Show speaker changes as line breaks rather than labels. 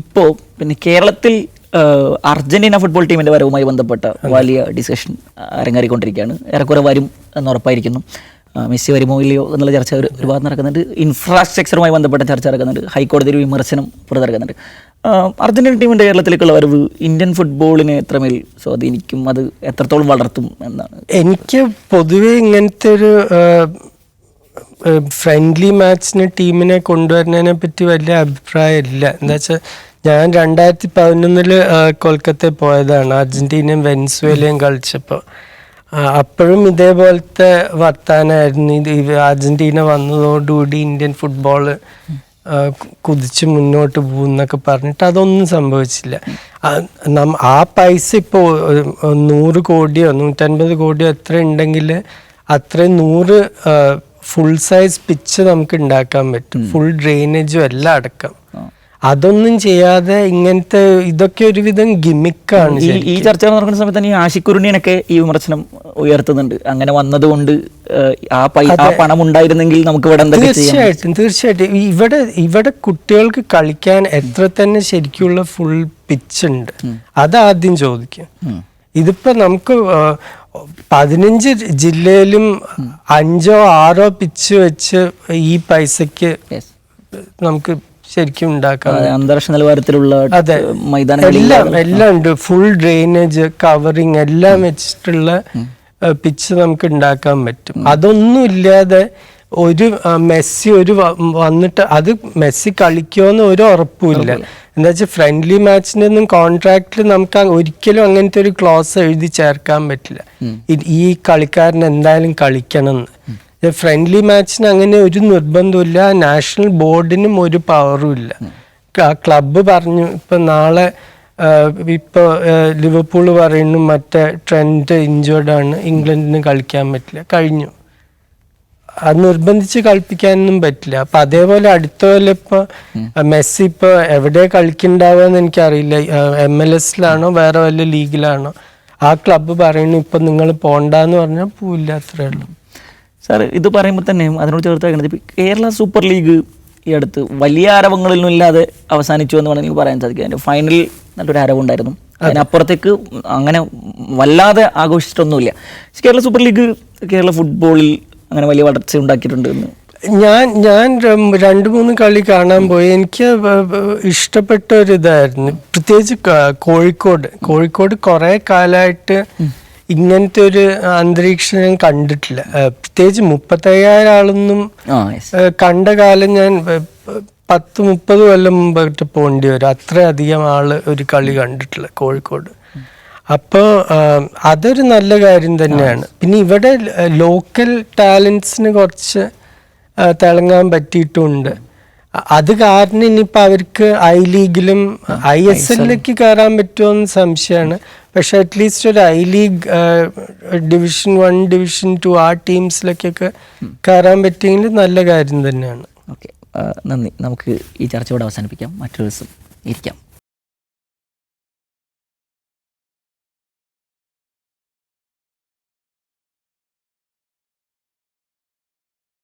ഇപ്പോൾ പിന്നെ കേരളത്തിൽ അർജന്റീന ഫുട്ബോൾ ടീമിന്റെ വരവുമായി ബന്ധപ്പെട്ട വലിയ ഡിസിഷൻ അരങ്ങേറിക്കൊണ്ടിരിക്കുകയാണ്. ഏറെക്കുറെ വരും എന്ന് ഉറപ്പായിരിക്കുന്നു. മെസ്സി വരുമോ ഇല്ലയോ എന്നുള്ള ചർച്ച ഒരു ഒരുപാട് നടക്കുന്നുണ്ട്. ഇൻഫ്രാസ്ട്രക്ചറുമായി ബന്ധപ്പെട്ട ചർച്ച നടക്കുന്നുണ്ട്. ഹൈക്കോടതി ഒരു വിമർശനം പുറത്തിറക്കുന്നുണ്ട് അർജന്റീന ടീമിന്റെ കേരളത്തിലേക്കുള്ള വരവ് ഇന്ത്യൻ ഫുട്ബോളിനെ എത്രമേൽ സ്വാധീനിക്കും? അത് എത്രത്തോളം വളർത്തും എന്നാണ്?
എനിക്ക് പൊതുവെ ഇങ്ങനത്തെ ഒരു ഫ്രണ്ട്ലി മാച്ചിന് ടീമിനെ കൊണ്ടുവരുന്നതിനെ പറ്റി വലിയ അഭിപ്രായമില്ല. എന്താ വെച്ചാൽ ഞാൻ രണ്ടായിരത്തി പതിനൊന്നിൽ കൊൽക്കത്തയിൽ പോയതാണ്. അർജന്റീനയും വെനസ്വേലയും കളിച്ചപ്പോൾ അപ്പോഴും ഇതേപോലത്തെ വർത്താനായിരുന്നു. ഇത് അർജന്റീന വന്നതോടുകൂടി ഇന്ത്യൻ ഫുട്ബോൾ കുതിച്ച് മുന്നോട്ട് പോകുന്നൊക്കെ പറഞ്ഞിട്ട് അതൊന്നും സംഭവിച്ചില്ല. ആ പൈസ ഇപ്പോൾ നൂറ് കോടിയോ നൂറ്റൻപത് കോടിയോ എത്ര ഉണ്ടെങ്കിൽ അത്രയും നൂറ് ഫുൾ സൈസ് പിച്ച് നമുക്ക് ഉണ്ടാക്കാൻ പറ്റും. ഫുൾ ഡ്രെയിനേജും എല്ലാം അടക്കം. അതൊന്നും ചെയ്യാതെ ഇങ്ങനത്തെ ഇതൊക്കെ ഒരുവിധം ഗിമിക്കാണ്
ഈ ചർച്ച നടക്കുന്ന സമയത്ത് തന്നെ ഈ ആഷിക്കുരുണിയനൊക്കെ ഈ വിമർശനം ഉയർത്തുന്നുണ്ട്. അങ്ങനെ വന്നതുകൊണ്ട് ആ പണം ഉണ്ടായിരുന്നെങ്കിൽ നമുക്ക് ഇവിടെ
തീർച്ചയായിട്ടും തീർച്ചയായിട്ടും. ഇവിടെ ഇവിടെ കുട്ടികൾക്ക് കളിക്കാൻ എത്ര തന്നെ ശരിക്കുള്ള ഫുൾ പിച്ച് ഉണ്ട്. അതാദ്യം ചോദിക്കും. ഇതിപ്പോ നമുക്ക് പതിനഞ്ച് ജില്ലയിലും അഞ്ചോ ആറോ പിച്ച് വെച്ച് ഈ പൈസക്ക് നമുക്ക് ശരിക്കും ഉണ്ടാക്കാം
അന്താരാഷ്ട്ര നിലവാരത്തിലുള്ള
അതെ. എല്ലാം എല്ലാം ഉണ്ട്. ഫുൾ ഡ്രെയിനേജ് കവറിങ് എല്ലാം വെച്ചിട്ടുള്ള പിച്ച് നമുക്ക് ഉണ്ടാക്കാൻ പറ്റും. അതൊന്നും ഇല്ലാതെ ഒരു മെസ്സി ഒരു വന്നിട്ട് അത് മെസ്സി കളിക്കുമെന്ന് ഒരു ഉറപ്പുമില്ല. എന്താ വെച്ചാൽ ഫ്രണ്ട്ലി മാച്ചിന്റെ ഒന്നും കോൺട്രാക്റ്റിൽ നമുക്ക് ഒരിക്കലും അങ്ങനത്തെ ഒരു ക്ലോസ് എഴുതി ചേർക്കാൻ പറ്റില്ല. ഈ കളിക്കാരൻ എന്തായാലും കളിക്കണം എന്ന് ഫ്രണ്ട്ലി മാച്ചിന് അങ്ങനെ ഒരു നിർബന്ധമില്ല നാഷണൽ ബോർഡിനും ഒരു പവറും ഇല്ല. ക്ലബ്ബ് പറഞ്ഞു ഇപ്പൊ നാളെ ഇപ്പൊ ലിവർപൂൾ പറയുന്നു മറ്റേ ട്രെൻഡ് ഇഞ്ചേർഡ് ആണ്. ഇംഗ്ലണ്ടിന് കളിക്കാൻ പറ്റില്ല. കഴിഞ്ഞു. അത് നിർബന്ധിച്ച് കളിപ്പിക്കാനൊന്നും പറ്റില്ല. അപ്പൊ അതേപോലെ അടുത്ത പോലെ ഇപ്പൊ മെസ്സി ഇപ്പൊ എവിടെ എന്ന് എനിക്കറിയില്ല. എം എൽ എസിലാണോ വേറെ വല്ല ലീഗിലാണോ ആ ക്ലബ്ബ് പറയുന്നു ഇപ്പൊ നിങ്ങൾ പോണ്ടെന്ന് പറഞ്ഞാൽ പോവില്ല അത്രേ ഉള്ളൂ.
സാർ ഇത് പറയുമ്പോൾ തന്നെ അതിനോട് ചേർത്ത് വെക്കുന്നത് ഇപ്പോൾ കേരള സൂപ്പർ ലീഗ് ഈ അടുത്ത് വലിയ ആരവങ്ങളൊന്നും ഇല്ലാതെ അവസാനിച്ചു എന്ന് വേണമെങ്കിൽ പറയാൻ സാധിക്കും. അതിന്റെ ഫൈനൽ നല്ലൊരു അരവുണ്ടായിരുന്നു അതിനപ്പുറത്തേക്ക് അങ്ങനെ വല്ലാതെ ആഘോഷിച്ചിട്ടൊന്നുമില്ല. കേരള സൂപ്പർ ലീഗ് കേരള ഫുട്ബോളിൽ അങ്ങനെ വലിയ വളർച്ച ഉണ്ടാക്കിയിട്ടുണ്ട് എന്ന്.
ഞാൻ ഞാൻ രണ്ട് മൂന്ന് കളി കാണാൻ പോയി. എനിക്ക് ഇഷ്ടപ്പെട്ട ഒരു ഇതായിരുന്നു പ്രത്യേകിച്ച് കോഴിക്കോട്. കോഴിക്കോട് കുറേ കാലമായിട്ട് ഇങ്ങനത്തെ ഒരു അന്തരീക്ഷം ഞാൻ കണ്ടിട്ടില്ല. പ്രത്യേകിച്ച് മുപ്പത്തയ്യായിരം ആളൊന്നും കണ്ട കാലം ഞാൻ പത്ത് മുപ്പത് കൊല്ലം മുമ്പായിട്ട് പോകേണ്ടി വരും. അത്രയധികം ആൾ ഒരു കളി കണ്ടിട്ടില്ല കോഴിക്കോട്. അപ്പോൾ അതൊരു നല്ല കാര്യം തന്നെയാണ്. പിന്നെ ഇവിടെ ലോക്കൽ ടാലൻസിന് കുറച്ച് തിളങ്ങാൻ പറ്റിയിട്ടുമുണ്ട് അത് കാരണം ഇനിയിപ്പോൾ അവർക്ക് ഐ ലീഗിലും ഐ എസ് എല്ലിലേക്ക് കയറാൻ പറ്റുമോ എന്ന് സംശയമാണ്. പക്ഷെ അറ്റ്ലീസ്റ്റ് ഒരു I league division one division two ആ ടീംസിലേക്കൊക്കെ കയറാൻ പറ്റിയെങ്കിൽ നല്ല കാര്യം തന്നെയാണ്.
ഓക്കെ നന്ദി. നമുക്ക് ഈ ചർച്ച ഇവിടെ അവസാനിപ്പിക്കാം. മറ്റൊരു ദിവസം ഇരിക്കാം.